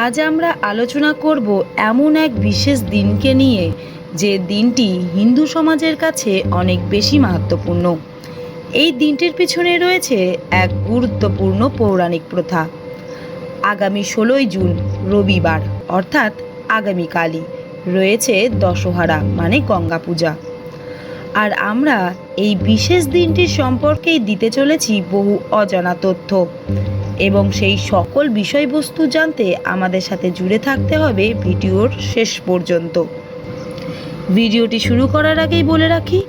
আজ আমরা আলোচনা করব এমন এক বিশেষ দিনকে নিয়ে, যে দিনটি হিন্দু সমাজের কাছে অনেক বেশি মাহাত্মপূর্ণ। এই দিনটির পিছনে রয়েছে এক গুরুত্বপূর্ণ পৌরাণিক প্রথা। আগামী ষোলোই জুন, রবিবার, অর্থাৎ আগামীকালই রয়েছে দশহারা মানে গঙ্গা পূজা। আর আমরা এই বিশেষ দিনটির সম্পর্কেই দিতে চলেছি বহু অজানা তথ্য। এবং সেই সকল বিষয়বস্তু জানতে আমাদের সাথে জুড়ে থাকতে হবে ভিডিওর শেষ পর্যন্ত। ভিডিওটি শুরু করার আগেই বলে রাখি,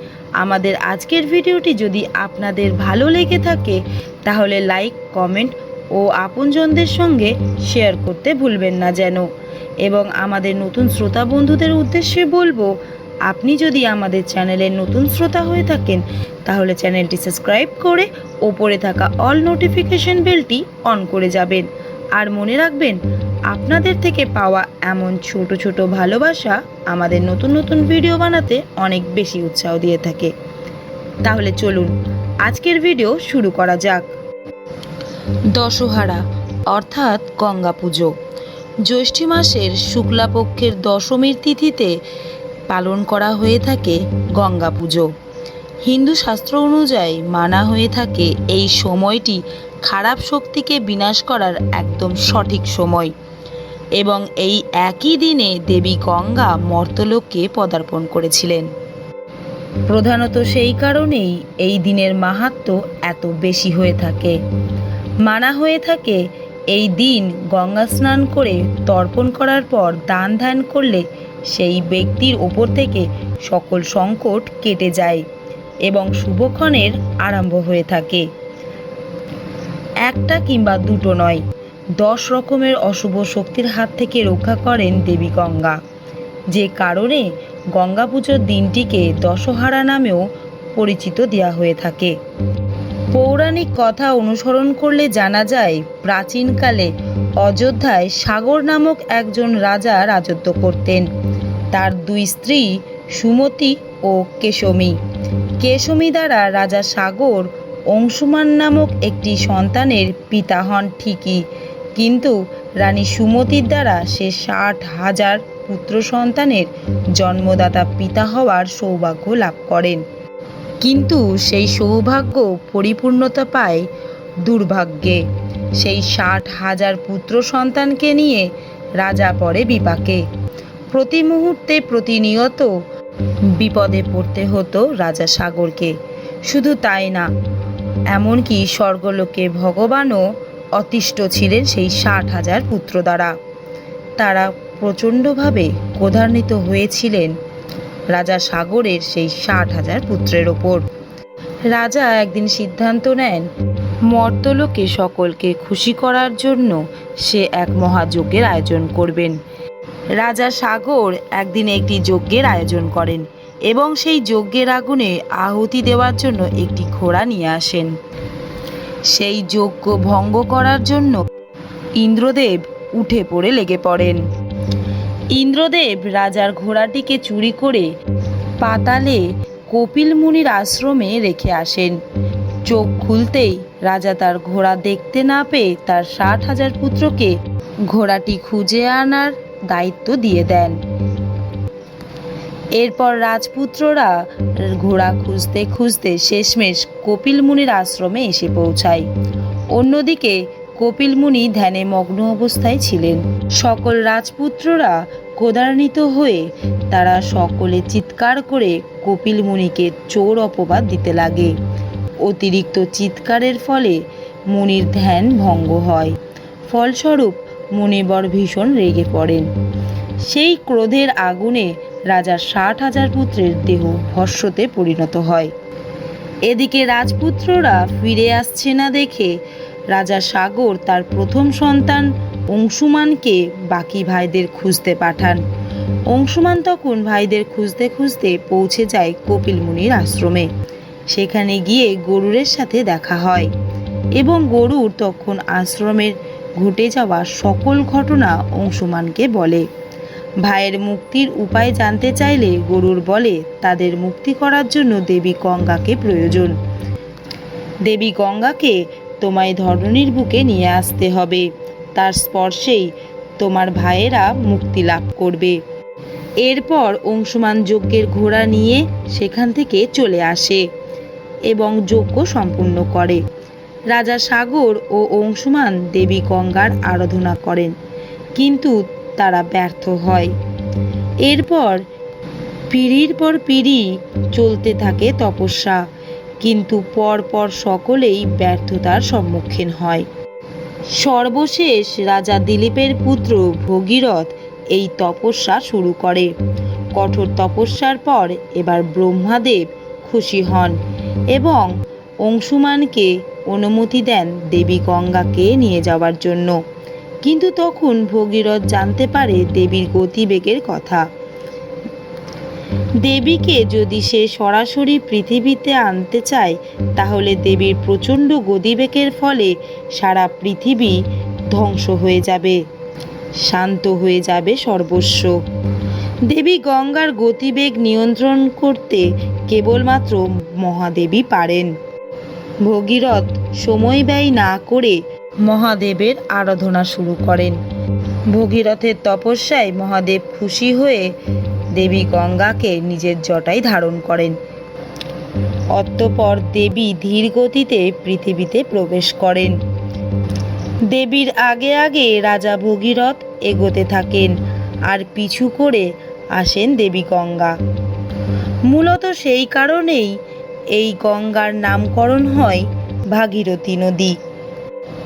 আমাদের আজকের ভিডিওটি যদি আপনাদের ভালো লেগে থাকে, তাহলে লাইক, কমেন্ট ও আপনজনদের সঙ্গে শেয়ার করতে ভুলবেন না যেন। এবং আমাদের নতুন শ্রোতা বন্ধুদের উদ্দেশ্যে বলব আপনি যদি আমাদের চ্যানেলের নতুন শ্রোতা হয়ে থাকেন, তাহলে চ্যানেলটি সাবস্ক্রাইব করে ওপরে থাকা অল নোটিফিকেশন বেলটি অন করে যাবেন। আর মনে রাখবেন, আপনাদের থেকে পাওয়া এমন ছোট ছোট ভালোবাসা আমাদের নতুন নতুন ভিডিও বানাতে অনেক বেশি উৎসাহ দিয়ে থাকে। তাহলে চলুন, আজকের ভিডিও শুরু করা যাক। দশহারা, অর্থাৎ গঙ্গা পুজো। জ্যৈষ্ঠী মাসের শুক্লাপক্ষের দশমীর তিথিতে পালন করা হয়ে থাকে গঙ্গা পুজো। হিন্দু শাস্ত্র অনুযায়ী মানা হয়ে থাকে এই সময়টি খারাপ শক্তিকে বিনাশ করার একদম সঠিক সময় এবং এই একই দিনে দেবী গঙ্গা মর্তলোককে পদার্পণ করেছিলেন। প্রধানত সেই কারণেই এই দিনের মাহাত্ম্য এত বেশি হয়ে থাকে। মানা হয়ে থাকে এই দিন গঙ্গা স্নান করে তর্পণ করার পর দান ধ্যান করলে সেই ব্যক্তির ওপর থেকে সকল সংকট কেটে যায় এবং শুভক্ষণের আরম্ভ হয়ে থাকে। একটা কিংবা দুটো নয়, দশ রকমের অশুভ শক্তির হাত থেকে রক্ষা করেন দেবী গঙ্গা। যে কারণে গঙ্গা পুজোর দিনটিকে দশহারা নামেও পরিচিত দেওয়া হয়ে থাকে। পৌরাণিক কথা অনুসরণ করলে জানা যায়, প্রাচীনকালে অযোধ্যায় সাগর নামক একজন রাজা রাজত্ব করতেন। তার দুই স্ত্রী সুমতি ও কেশমী। কেশমী দ্বারা রাজা সাগর অংশুমান নামক একটি সন্তানের পিতা হন ঠিকই, কিন্তু রানী সুমতির দ্বারা সে ষাট হাজার পুত্র সন্তানের জন্মদাতা পিতা হওয়ার সৌভাগ্য লাভ করেন। কিন্তু সেই সৌভাগ্য পরিপূর্ণতা পায় দুর্ভাগ্যে। সেই ষাট হাজার পুত্র সন্তানকে নিয়ে রাজা পড়ে বিপাকে। প্রতি মুহূর্তে প্রতিনিয়ত বিপদে পড়তে হতো রাজা সাগরকে। শুধু তাই না, এমনকি স্বর্গলোকে ভগবানও অতিষ্ঠ ছিলেন সেই ষাট হাজার পুত্র দ্বারা। তারা প্রচণ্ডভাবে ক্রোধান্বিত হয়েছিলেন রাজা সাগরের সেই ষাট হাজার পুত্রের ওপর। রাজা একদিন সিদ্ধান্ত নেন মর্তলোকে সকলকে খুশি করার জন্য সে এক মহাযজ্ঞের আয়োজন করবেন। রাজা সাগর একদিন একটি যজ্ঞের আয়োজন করেন এবং সেই যজ্ঞের আগুনে আহুতি দেওয়ার জন্য একটি ঘোড়া নিয়ে আসেন। সেই যজ্ঞ ভঙ্গ করার জন্য ইন্দ্রদেব উঠে পড়ে লেগে পড়েন। ইন্দ্রদেব রাজার ঘোড়াটিকে চুরি করে পাতালে কপিল মুনির আশ্রমে রেখে আসেন। চোখ খুলতেই রাজা তার ঘোড়া দেখতে না পেয়ে তার ষাট হাজার পুত্রকে ঘোড়াটি খুঁজে আনার দায়িত্ব দিয়ে দেন। এরপর রাজপুত্ররা ঘোড়া খুঁজতে খুঁজতে শেষমেশ কপিল মুনির আশ্রমে এসে পৌঁছায়। অন্যদিকে কপিল মুনি ধ্যানে মগ্ন অবস্থায় ছিলেন। সকল রাজপুত্ররা ক্রোধান্বিত হয়ে তারা সকলে চিৎকার করে কপিল মুনিকে চোর অপবাদ দিতে লাগে। অতিরিক্ত চিৎকারের ফলে মুনির ধ্যান ভঙ্গ হয়। ফলস্বরূপ মুনিবর ভীষণ রেগে পড়েন। সেই ক্রোধের আগুনে রাজার ষাট হাজার পুত্রের দেহ ভস্যতে পরিণত হয়। এদিকে রাজপুত্ররা ফিরে আসছে না দেখে রাজা সাগর তার প্রথম সন্তান অংশুমানকে বাকি ভাইদের খুঁজতে পাঠান। অংশুমান তখন ভাইদের খুঁজতে খুঁজতে পৌঁছে যায় কপিল মুনির আশ্রমে। সেখানে গিয়ে গরুরের সাথে দেখা হয় এবং গরুর তখন আশ্রমের ঘটে যাওয়া সকল ঘটনা অংশুমানকে বলে। ভাইয়ের মুক্তির উপায় জানতে চাইলে গরুর বলে, তাদের মুক্তি করার জন্য দেবী গঙ্গাকে প্রয়োজন। দেবী গঙ্গাকে তোমায় ধরণীর বুকে নিয়ে আসতে হবে। তার স্পর্শেই তোমার ভাইয়েরা মুক্তি লাভ করবে। এরপর অংশুমান যজ্ঞের ঘোড়া নিয়ে সেখান থেকে চলে আসে। এবং যজ্ঞ সম্পূর্ণ করে। রাজা সাগর ও অংশুমান দেবী গঙ্গার আরাধনা করেন, কিন্তু তারা ব্যর্থ হয়। এরপর পিঁড়ির পর পিঁড়ি চলতে থাকে তপস্যা, কিন্তু পরপর সকলেই ব্যর্থতার সম্মুখীন হয়। সর্বশেষ রাজা দিলীপের পুত্র ভগীরথ এই তপস্যা শুরু করে। কঠোর তপস্যার পর এবার ব্রহ্মাদেব খুশি হন। এবং অংশুমানকে অনুমতি দেন দেবী গঙ্গাকে নিয়ে যাওয়ার জন্য। কিন্তু তখন ভগীরথ জানতে পারে দেবীর গতিবেগের কথা। দেবীকে যদি সে সরাসরি পৃথিবীতে আনতে চায়, তাহলে দেবীর প্রচণ্ড গতিবেগের ফলে সারা পৃথিবী ধ্বংস হয়ে যাবে, শান্ত হয়ে যাবে সর্বস্ব। দেবী গঙ্গার গতিবেগ নিয়ন্ত্রণ করতে কেবলমাত্র মহাদেবী পারেন। ভগীরথ সময় ব্যয় না করে মহাদেবের আরাধনা শুরু করেন। ভগীরথের তপস্যায় মহাদেব খুশি হয়ে দেবী গঙ্গাকে নিজের জটায় ধারণ করেন। অতঃপর দেবী ধীর গতিতে পৃথিবীতে প্রবেশ করেন। দেবীর আগে আগে রাজা ভগীরথ এগোতে থাকেন আর পিছু করে আসেন দেবী গঙ্গা। মূলত সেই কারণেই এই গঙ্গার নামকরণ হয় ভাগীরথী নদী।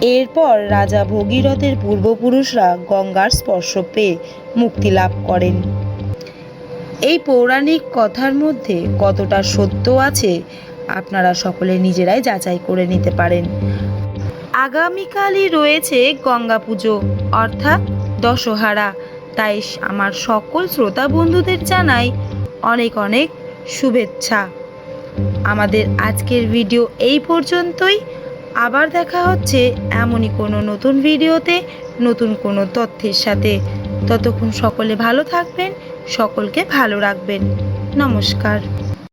এরপর রাজা ভগীরথের পূর্বপুরুষরা গঙ্গার স্পর্শ পেয়ে মুক্তি লাভ করেন। এই পৌরাণিক কথার মধ্যে কতটা সত্য আছে আপনারা সকলে নিজেরাই যাচাই করে নিতে পারেন। আগামীকালই রয়েছে গঙ্গা পুজো, অর্থাৎ দশহারা। তাই আমার সকল শ্রোতা বন্ধুদের জানাই অনেক অনেক শুভেচ্ছা। আমাদের আজকের ভিডিও এই পর্যন্তই। আবার দেখা হচ্ছে এমনই কোনো নতুন ভিডিওতে, নতুন কোনো তথ্যের সাথে। ততক্ষণ সকলে ভালো থাকবেন, সকলকে ভালো রাখবেন। নমস্কার।